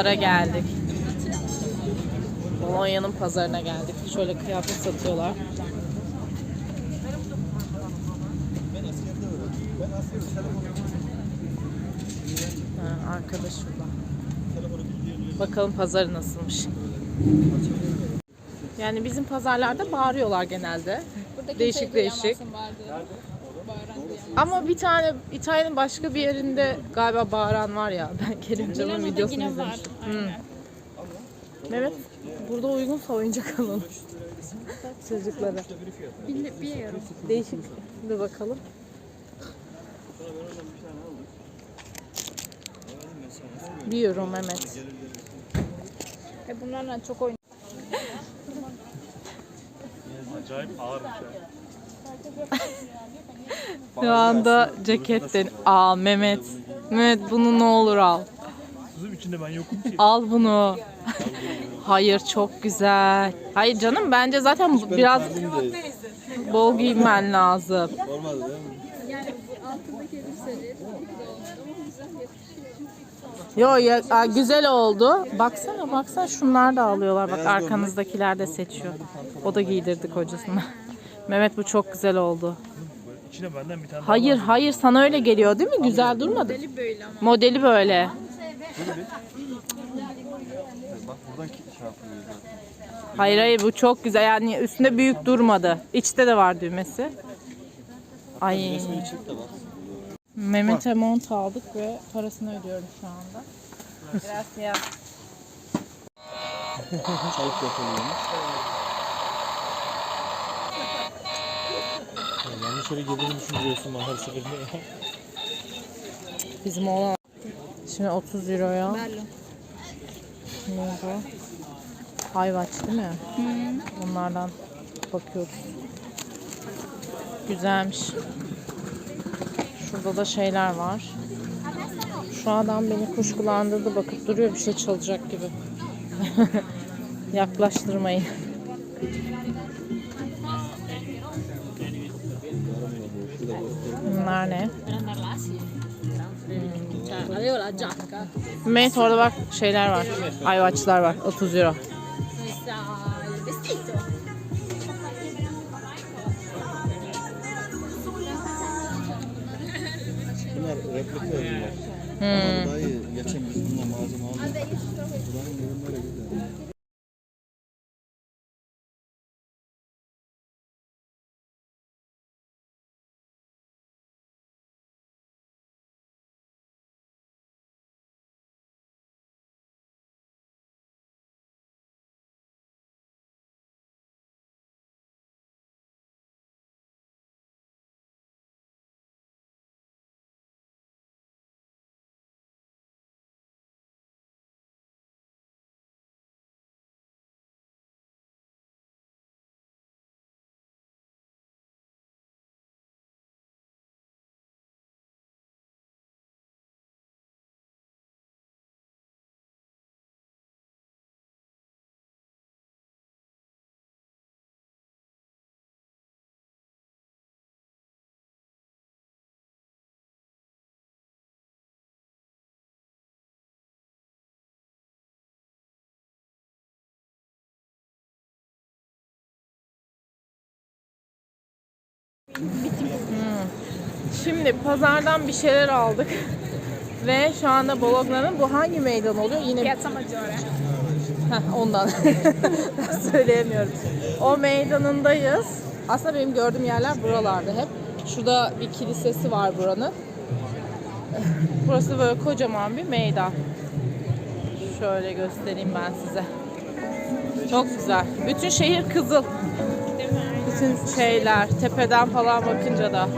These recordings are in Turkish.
Pazara geldik. Bolonya'nın pazarına geldik. Şöyle kıyafet satıyorlar. Ha, arkada şurada. Bakalım pazarı nasılmış. Yani bizim pazarlarda bağırıyorlar genelde. değişik değişik. Ama bir tane İtalya'nın başka bir yerinde galiba bağıran var ya. Ben Kerimcan'ın Milano'da videosunu yine var. izlemiştim. Aynen. Mehmet burada uygunsa oyuncak alalım. Çocuklara. Bir, bir euro. Değişik. Bir bakalım. Bir euro Mehmet. E bunlarla çok oyun. Acayip ağırmış ya. Şu anda ceketten al Mehmet. Mehmet bunu ne olur al. Kızım içinde ben yokum ki. Al bunu. Hayır çok güzel. Hayır canım bence zaten bu- biraz bol giymen lazım. Yo ya aa, güzel oldu. Baksana baksana şunlar da alıyorlar. Bak arkanızdakiler de seçiyor. O da giydirdi kocasına. Mehmet bu çok güzel oldu. İçine benden bir tane Hayır hayır sana öyle geliyor değil mi? Güzel durmadı. Deli böyle ama. Modeli böyle. Bak buradan ki- şey zaten. Hayır hayır bu çok güzel. Yani üstünde büyük durmadı. İçte de var düğmesi. Ay. Çek de bak. Mehmet'e mont aldık ve parasını ödüyorum şu anda. Gracias. Çalıp yapılıyor. Yere girdiğini düşünüyorsun bana her seferinde ya. Bizim oğlan. Şimdi 30 euroya. Bello. Ne bu? Ayvaç değil mi? Bunlardan bakıyoruz. Güzelmiş. Şurada da şeyler var. Şu adam beni kuşkulandırdı. Bakıp duruyor bir şey çalacak gibi. Yaklaştırmayın. La giacca. Mehmet orada bak şeyler var. Ayvaçlar var. 30 euro. Bunlar replika ürünler. Hmm. Ama dayı geçen biz bununla malzeme aldık. Buranın ürünleri güzel. Şimdi pazardan bir şeyler aldık. Ve şu anda Bologna'nın bu hangi meydan oluyor? Yine Piazza Maggiore. Heh, ondan Ben söyleyemiyorum. O meydanındayız. Aslında benim gördüğüm yerler buralarda hep. Şurada bir kilisesi var buranın. Burası böyle kocaman bir meydan. Şöyle göstereyim ben size. Çok güzel. Bütün şehir kızıl. Bütün şeyler tepeden falan bakınca da.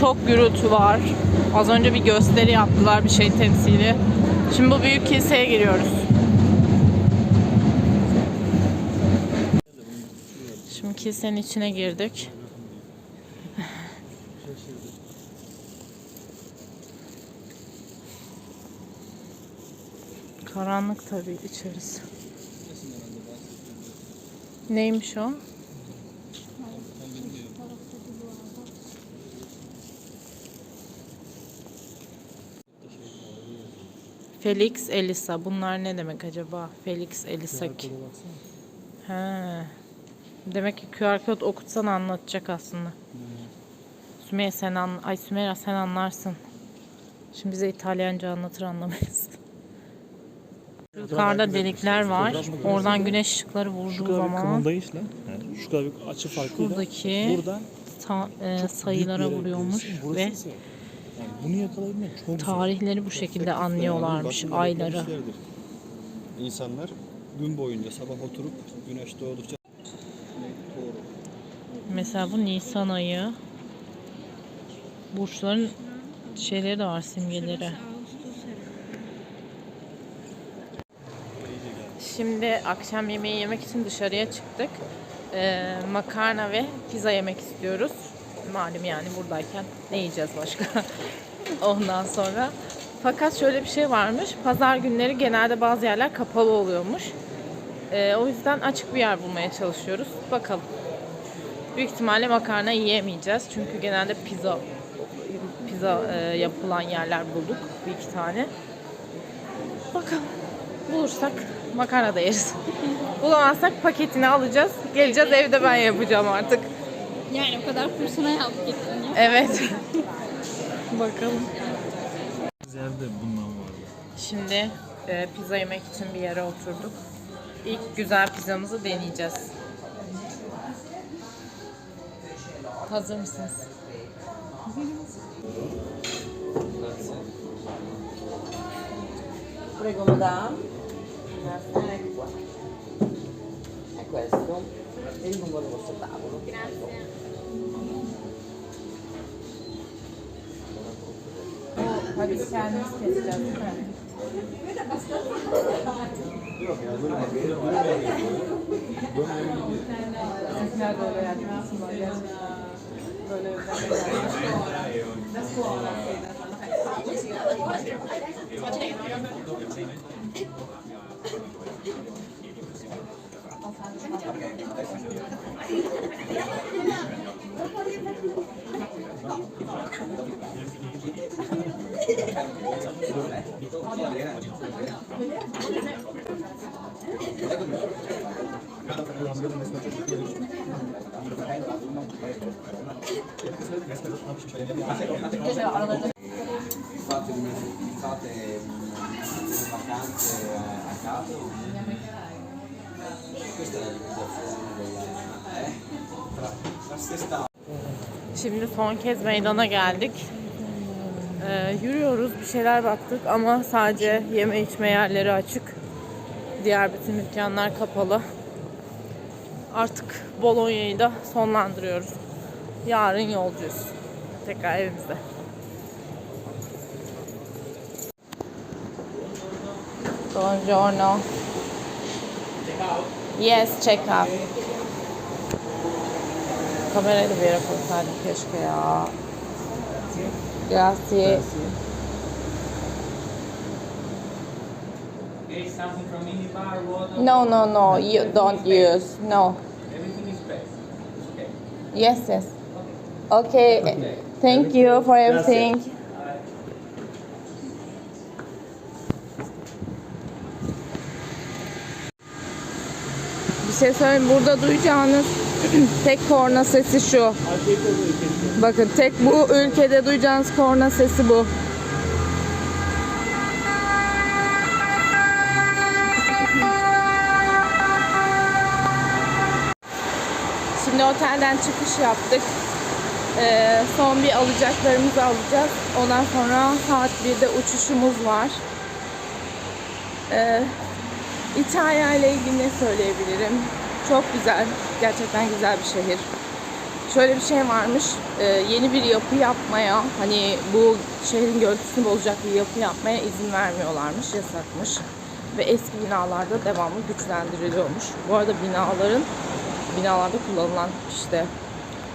Çok gürültü var. Az önce bir gösteri yaptılar bir şey temsili. Şimdi bu büyük kiliseye giriyoruz. Şimdi kilisenin içine girdik. Karanlık tabii içerisi. Neymiş o? Felix Elisa. Bunlar ne demek acaba? Felix Elisa. ki- He. Demek ki QR kod okutsan anlatacak aslında. Sümeyye sen an Ay Sümeyye sen anlarsın. Şimdi bize İtalyanca anlatır anlamayız. Yukarıda delikler var. Oradan güneş ışıkları vurduğu Şu zaman kımıldayışla, yani şu kadar bir açı farkıyla Şuradaki buradan ta- e, sayılara vuruyormuş ve yani bunu yakalayabilmek çok zor. tarihleri bu şekilde anlıyorlarmış Bakın ayları. yapmışlardır. İnsanlar gün boyunca sabah oturup güneş doğdukça. Mesela bu Nisan ayı. Burçların şeyleri de var simgeleri. Şimdi akşam yemeği yemek için dışarıya çıktık. Ee, makarna ve pizza yemek istiyoruz. Malum yani buradayken ne yiyeceğiz başka? Ondan sonra. Fakat şöyle bir şey varmış. Pazar günleri genelde bazı yerler kapalı oluyormuş. Ee, o yüzden açık bir yer bulmaya çalışıyoruz. Bakalım. Büyük ihtimalle makarna yiyemeyeceğiz. Çünkü genelde pizza pizza e, yapılan yerler bulduk. Bir iki tane. Bakalım. Bulursak makarna da yeriz. Bulamazsak paketini alacağız. Geleceğiz evde ben yapacağım artık. Yani o kadar kursuna yaptık gittin ya. Evet. Bakalım. Yerde bundan vardı. Şimdi e, pizza yemek için bir yere oturduk. İlk güzel pizzamızı deneyeceğiz. Hazır mısınız? Prego madame. Ecco. È questo. e il numero del questo tavolo. Grazie. Pakistani da scuola sì, da scuola Fate mm, vacanze a caso? Şimdi son kez meydana geldik. Ee, yürüyoruz, bir şeyler baktık ama sadece yeme içme yerleri açık. Diğer bütün dükkanlar kapalı. Artık Bolonya'yı da sonlandırıyoruz. Yarın yolcuyuz. Tekrar evimize. Buongiorno. Yes, check out. Kamerayı da bir yere koysaydım keşke ya. Grazie. Okay, something from minibar, water, No, no, no. You don't use. No. everything is fresh. Okay. Yes, yes. Okay. Thank you for everything. Bir şey söyleyeyim. Burada duyacağınız tek korna sesi şu. Bakın tek bu ülkede duyacağınız korna sesi bu. Şimdi otelden çıkış yaptık. Ee, son bir alacaklarımızı alacağız. Ondan sonra saat 1'de uçuşumuz var. Ee, İtalya ile ilgili ne söyleyebilirim? Çok güzel. Gerçekten güzel bir şehir. şöyle bir şey varmış. Ee, yeni bir yapı yapmaya, hani bu şehrin görüntüsünü bozacak bir yapı yapmaya izin vermiyorlarmış, yasakmış. Ve eski binalarda devamlı güçlendiriliyormuş. Bu arada binaların, binalarda kullanılan işte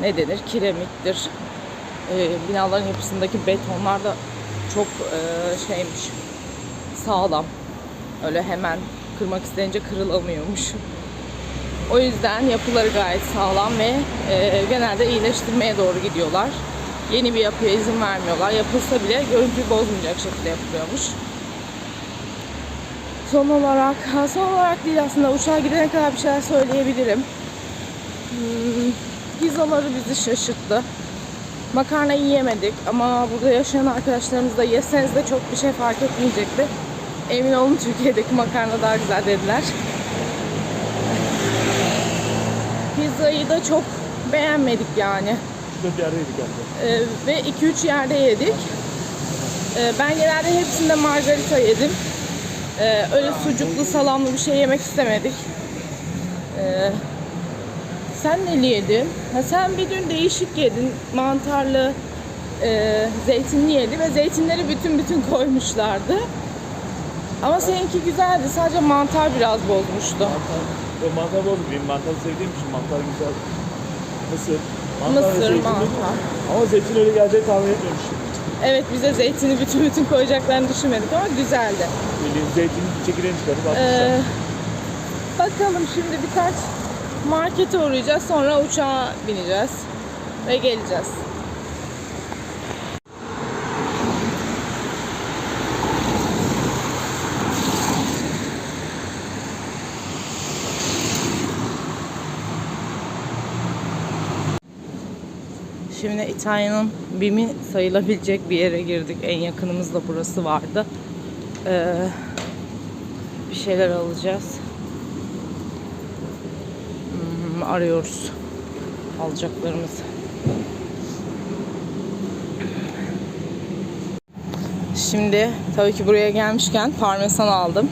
ne denir, kiremittir. Ee, binaların yapısındaki betonlar da çok e, şeymiş, sağlam. Öyle hemen kırmak isteyince kırılamıyormuş. O yüzden yapıları gayet sağlam ve e, genelde iyileştirmeye doğru gidiyorlar. Yeni bir yapıya izin vermiyorlar. Yapılsa bile görüntüyü bozmayacak şekilde yapılıyormuş. Son olarak, son olarak değil aslında uçağa gidene kadar bir şeyler söyleyebilirim. Hmm, pizzaları bizi şaşırttı. Makarna yiyemedik ama burada yaşayan arkadaşlarımız da yeseniz de çok bir şey fark etmeyecekti. Emin olun Türkiye'deki makarna daha güzel dediler. Pizzayı da çok beğenmedik yani. Şurada bir yerde yedik abi. Ee, ve 2-3 yerde yedik. Ee, ben genelde hepsinde margarita yedim. Ee, öyle sucuklu, salamlı bir şey yemek istemedik. Ee, sen neli yedin? Ha, sen bir dün değişik yedin. Mantarlı, e, zeytinli yedi ve zeytinleri bütün bütün koymuşlardı. Ama seninki güzeldi. Sadece mantar biraz bozmuştu. Ve mantar bozdu. Benim mantar sevdiğim için mantar güzel. Mısır. Mısır, zeytin mantar. değil. Ama zeytin öyle geleceğini tahmin etmemiştim. Evet bize zeytini bütün bütün koyacaklarını düşünmedik ama güzeldi. Bildiğin zeytin çekirdeğini çıkarıp Ee, atmışlar. bakalım şimdi birkaç markete uğrayacağız. Sonra uçağa bineceğiz. Ve geleceğiz. Şimdi İtalya'nın BİM'i sayılabilecek bir yere girdik. En yakınımızda burası vardı. Ee, bir şeyler alacağız. Hmm, arıyoruz alacaklarımızı. Şimdi tabii ki buraya gelmişken parmesan aldım.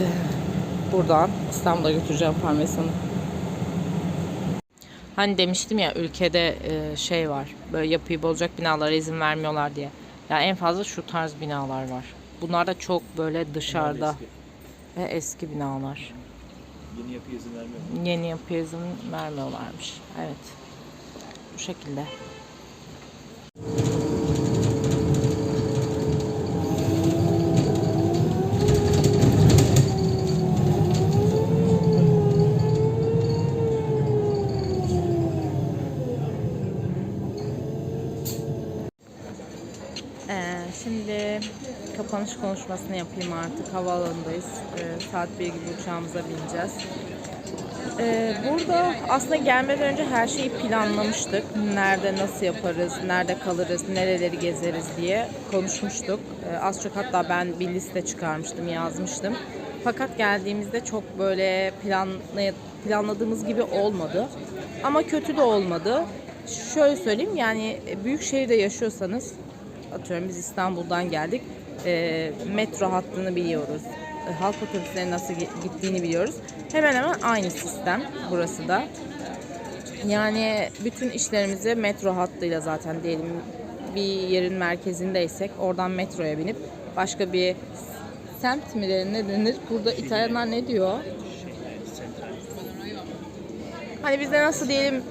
Ee, Buradan İstanbul'a götüreceğim parmesanı. Hani demiştim ya ülkede e, şey var. Böyle yapıyı bozacak binalara izin vermiyorlar diye. Ya en fazla şu tarz binalar var. Bunlar da çok böyle dışarıda ve eski binalar. Yeni yapı izin vermiyor. Yeni yapıya izin vermiyorlarmış. Evet. Bu şekilde. Kapanış konuşmasını yapayım artık. Havaalanındayız. Ee, saat 1 gibi uçağımıza bineceğiz. Ee, burada aslında gelmeden önce her şeyi planlamıştık. Nerede nasıl yaparız, nerede kalırız, nereleri gezeriz diye konuşmuştuk. Ee, az çok hatta ben bir liste çıkarmıştım, yazmıştım. Fakat geldiğimizde çok böyle planlay- planladığımız gibi olmadı. Ama kötü de olmadı. Şöyle söyleyeyim yani büyük şehirde yaşıyorsanız atıyorum biz İstanbul'dan geldik. Ee, metro hattını biliyoruz. Ee, halk otobüslerinin nasıl gi- gittiğini biliyoruz. Hemen hemen aynı sistem burası da. Yani bütün işlerimizi metro hattıyla zaten diyelim bir yerin merkezindeysek oradan metroya binip başka bir semt mi ne denir? Burada İtalyanlar ne diyor? Hani bizde nasıl diyelim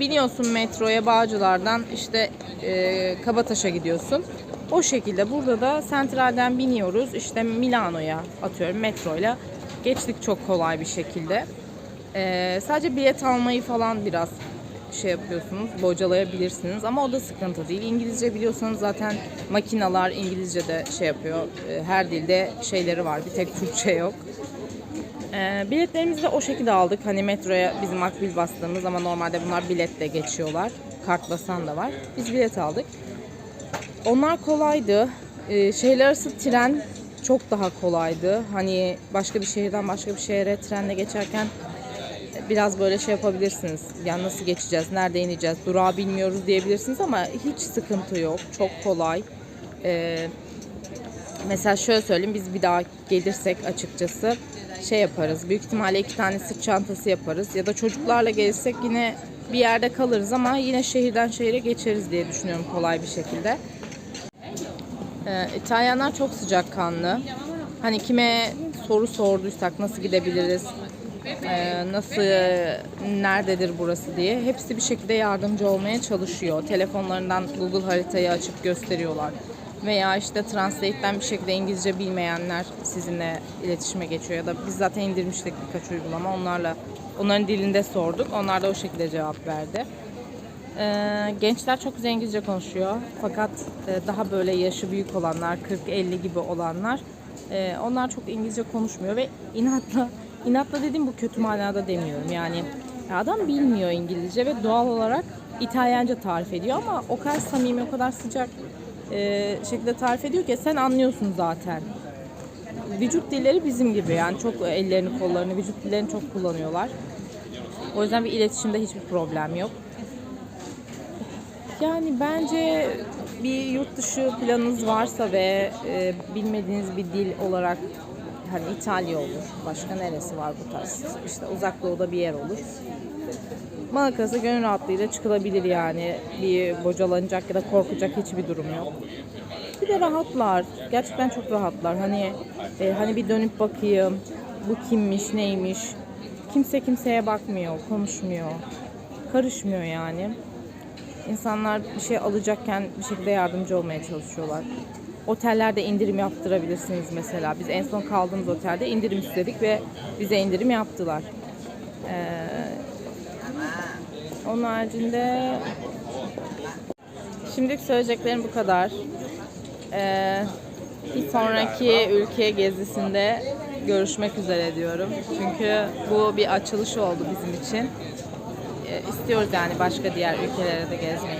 biniyorsun metroya Bağcılar'dan işte e, Kabataş'a gidiyorsun. O şekilde burada da Sentral'den biniyoruz işte Milano'ya atıyorum metroyla. Geçtik çok kolay bir şekilde. E, sadece bilet almayı falan biraz şey yapıyorsunuz, bocalayabilirsiniz ama o da sıkıntı değil. İngilizce biliyorsanız zaten makinalar İngilizce de şey yapıyor. E, her dilde şeyleri var. Bir tek Türkçe yok. Ee, biletlerimizi de o şekilde aldık. Hani metroya bizim akbil bastığımız ama normalde bunlar biletle geçiyorlar. Kart basan da var. Biz bilet aldık. Onlar kolaydı. Ee, şehirler arası tren çok daha kolaydı. Hani başka bir şehirden başka bir şehre trenle geçerken biraz böyle şey yapabilirsiniz. Yani nasıl geçeceğiz, nerede ineceğiz, durağı bilmiyoruz diyebilirsiniz ama hiç sıkıntı yok. Çok kolay. Ee, mesela şöyle söyleyeyim biz bir daha gelirsek açıkçası şey yaparız. Büyük ihtimalle iki tane sırt çantası yaparız. Ya da çocuklarla gelirsek yine bir yerde kalırız ama yine şehirden şehire geçeriz diye düşünüyorum kolay bir şekilde. Ee, İtalyanlar çok sıcakkanlı. Hani kime soru sorduysak nasıl gidebiliriz, ee, nasıl, nerededir burası diye hepsi bir şekilde yardımcı olmaya çalışıyor. Telefonlarından Google haritayı açıp gösteriyorlar. Veya işte Translate'den bir şekilde İngilizce bilmeyenler sizinle iletişime geçiyor. Ya da biz zaten indirmiştik birkaç uygulama. Onlarla onların dilinde sorduk. Onlar da o şekilde cevap verdi. Ee, gençler çok güzel İngilizce konuşuyor. Fakat e, daha böyle yaşı büyük olanlar, 40-50 gibi olanlar e, onlar çok İngilizce konuşmuyor ve inatla, inatla dediğim bu kötü manada demiyorum. Yani adam bilmiyor İngilizce ve doğal olarak İtalyanca tarif ediyor ama o kadar samimi, o kadar sıcak e, şekilde tarif ediyor ki sen anlıyorsun zaten. Vücut dilleri bizim gibi yani çok ellerini, kollarını, vücut dillerini çok kullanıyorlar. O yüzden bir iletişimde hiçbir problem yok. Yani bence bir yurt dışı planınız varsa ve e, bilmediğiniz bir dil olarak hani İtalya olur. Başka neresi var bu tarz? İşte uzak doğuda bir yer olur. Bana kalırsa gönül rahatlığıyla çıkılabilir yani. Bir bocalanacak ya da korkacak hiçbir durum yok. Bir de rahatlar. Gerçekten çok rahatlar. Hani e, hani bir dönüp bakayım. Bu kimmiş, neymiş? Kimse kimseye bakmıyor, konuşmuyor. Karışmıyor yani. İnsanlar bir şey alacakken bir şekilde yardımcı olmaya çalışıyorlar. Otellerde indirim yaptırabilirsiniz mesela. Biz en son kaldığımız otelde indirim istedik ve bize indirim yaptılar. Ee, onun haricinde şimdilik söyleyeceklerim bu kadar. Ee, bir sonraki ülke gezisinde görüşmek üzere diyorum. Çünkü bu bir açılış oldu bizim için. Ee, istiyoruz yani başka diğer ülkelere de gezmeyi.